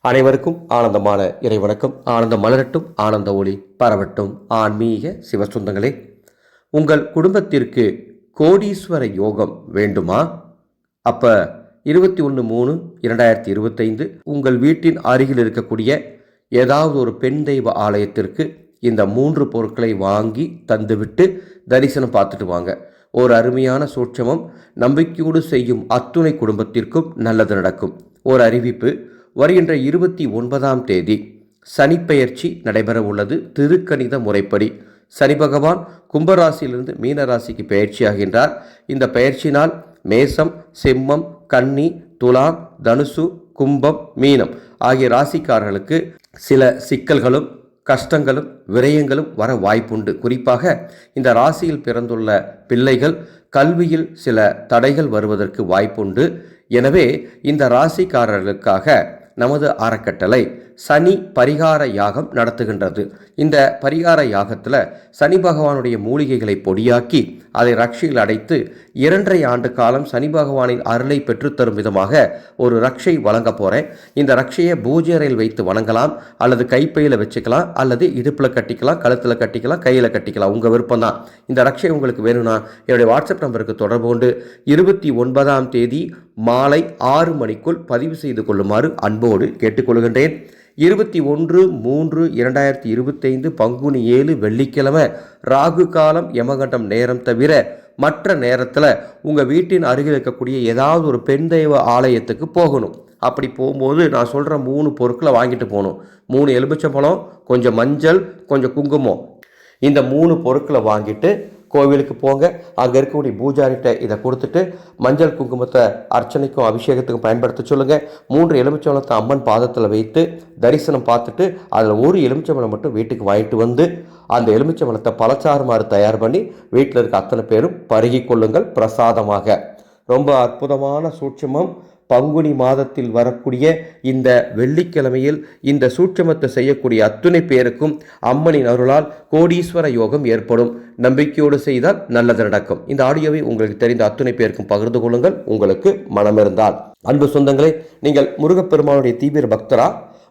அனைவருக்கும் ஆனந்தமான இறைவணக்கம். ஆனந்த மலரட்டும் ஆனந்த ஒளி பரவட்டும். ஆன்மீக சிவசுந்தங்களே உங்கள் குடும்பத்திற்கு கோடீஸ்வர யோகம் வேண்டுமா? அப்போ இருபத்தி ஒன்று மூணு இரண்டாயிரத்தி இருபத்தைந்து உங்கள் வீட்டின் அருகில் இருக்கக்கூடிய ஏதாவது ஒரு பெண் தெய்வ ஆலயத்திற்கு இந்த மூன்று பொருட்களை வாங்கி தந்துவிட்டு தரிசனம் பார்த்துட்டு வாங்க. ஒரு அருமையான சூட்சமம். நம்பிக்கையோடு செய்யும் அத்துணை குடும்பத்திற்கும் நல்லது நடக்கும். ஒரு அறிவிப்பு வருகின்ற இருபத்தி ஒன்பதாம் தேதி சனிப்பெயர்ச்சி நடைபெற உள்ளது திருக்கணித முறைப்படி சனி பகவான் கும்பராசியிலிருந்து மீனராசிக்கு பயிற்சியாகின்றார் இந்த பயிற்சினால் மேசம் சிம்மம் கன்னி துலாம் தனுசு கும்பம் மீனம் ஆகிய ராசிக்காரர்களுக்கு சில சிக்கல்களும் கஷ்டங்களும் விரயங்களும் வர வாய்ப்புண்டு. குறிப்பாக இந்த ராசியில் பிறந்துள்ள பிள்ளைகள் கல்வியில் சில தடைகள் வருவதற்கு வாய்ப்புண்டு. எனவே இந்த ராசிக்காரர்களுக்காக நமது அறக்கட்டளை சனி பரிகார யாகம் நடத்துகின்றது. இந்த பரிகார யாகத்தில் சனி பகவானுடைய மூலிகைகளை பொடியாக்கி அதை ரக்ஷையில் அடைத்து இரண்டரை ஆண்டு காலம் சனி பகவானின் அருளை பெற்றுத்தரும் விதமாக ஒரு ரக்ஷை வழங்க போகிறேன் இந்த ரக்ஷையை பூஜை அறையில் வைத்து வணங்கலாம் அல்லது கைப்பையில் வச்சுக்கலாம் அல்லது இடுப்பில் கட்டிக்கலாம் கழுத்தில் கட்டிக்கலாம் கையில் கட்டிக்கலாம். உங்கள் விருப்பம் தான் இந்த ரக்ஷை உங்களுக்கு வேணும்னா என்னுடைய வாட்ஸ்அப் நம்பருக்கு தொடர்பு கொண்டு இருபத்தி ஒன்பதாம் தேதி மாலை ஆறு மணிக்குள் பதிவு செய்து கொள்ளுமாறு அன்போடு கேட்டுக்கொள்கின்றேன். இருபத்தி ஒன்று மூன்று இரண்டாயிரத்தி இருபத்தைந்து பங்குனி ஏழு வெள்ளிக்கிழமை ராகு காலம் யமகண்டம் நேரம் தவிர மற்ற நேரத்தில் உங்கள் வீட்டின் அருகில் இருக்கக்கூடிய ஏதாவது ஒரு பெண் தெய்வ ஆலயத்துக்கு போகணும். அப்படி போகும்போது நான் சொல்கிற மூணு பொருட்களை வாங்கிட்டு போகணும். மூணு எலுமிச்சம்பழம் கொஞ்சம் மஞ்சள் கொஞ்சம் குங்குமம். இந்த மூணு பொருட்களை வாங்கிட்டு கோவிலுக்கு போங்க. அங்கே இருக்கக்கூடிய பூஜாரிட்ட இதை கொடுத்துட்டு மஞ்சள் குங்குமத்தை அர்ச்சனைக்கும் அபிஷேகத்துக்கும் பயன்படுத்த சொல்லுங்கள் மூன்று எலுமிச்சம்பழத்தை அம்மன் பாதத்தில் வைத்து தரிசனம் பார்த்துட்டு அதில் ஒரு எலுமிச்சம்பழம் மட்டும் வீட்டுக்கு வாங்கிட்டு வந்து அந்த எலுமிச்சம்பழத்தை பழச்சாறுமாறு தயார் பண்ணி வீட்டில் இருக்க அத்தனை பேரும் பருகி கொள்ளுங்கள் பிரசாதமாக. ரொம்ப அற்புதமான சூட்சமம். பங்குனி மாதத்தில் வரக்கூடிய இந்த வெள்ளிக்கிழமையில் இந்த சூட்சமத்தை செய்யக்கூடிய அத்துணை பேருக்கும் அம்மனின் அருளால் கோடீஸ்வர யோகம் ஏற்படும். நம்பிக்கையோடு செய்தால் நல்லது நடக்கும். இந்த ஆடியோவை உங்களுக்கு தெரிந்த அத்துணை பேருக்கும் பகிர்ந்து கொள்ளுங்கள். உங்களுக்கு மனமிருந்தால். அன்பு சொந்தங்களே நீங்கள் முருகப்பெருமானுடைய தீவிர பக்தரா?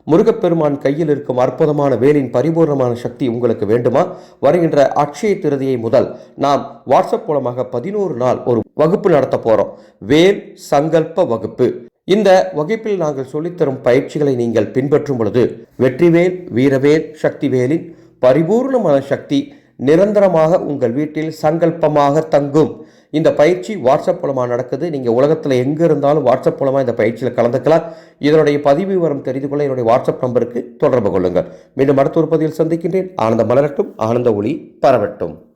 முருகப்பெருமான் கையில் இருக்கும் அற்புதமான வேலின் பரிபூர்ணமான சக்தி உங்களுக்கு வேண்டுமா? வருகின்ற அக்ஷய திருதியை முதல் நாம் வாட்ஸ்அப் மூலமாக பதினோரு நாள் ஒரு வகுப்பு நடத்த போகிறோம் வேல் சங்கல்ப வகுப்பு. இந்த வகுப்பில் நாங்கள் சொல்லித்தரும் பயிற்சிகளை நீங்கள் பின்பற்றும் பொழுது வெற்றிவேல் வீரவேல் சக்திவேலின் பரிபூர்ணமான சக்தி நிரந்தரமாக உங்கள் வீட்டில் சங்கல்பமாக தங்கும். இந்த பயிற்சி வாட்ஸ்அப் மூலமாக நடக்குது. நீங்கள் உலகத்தில் எங்கே இருந்தாலும் வாட்ஸ்அப் மூலமாக இந்த பயிற்சியில் கலந்துக்கலாம். இதனுடைய பதிவு விவரம் தெரிந்து கொள்ள என்னுடைய வாட்ஸ்அப் நம்பருக்கு தொடர்பு கொள்ளுங்கள். மீண்டும் அடுத்த ஒரு பதிவில் சந்திக்கின்றேன். ஆனந்த மலரட்டும் ஆனந்த ஒளி பரவட்டும்.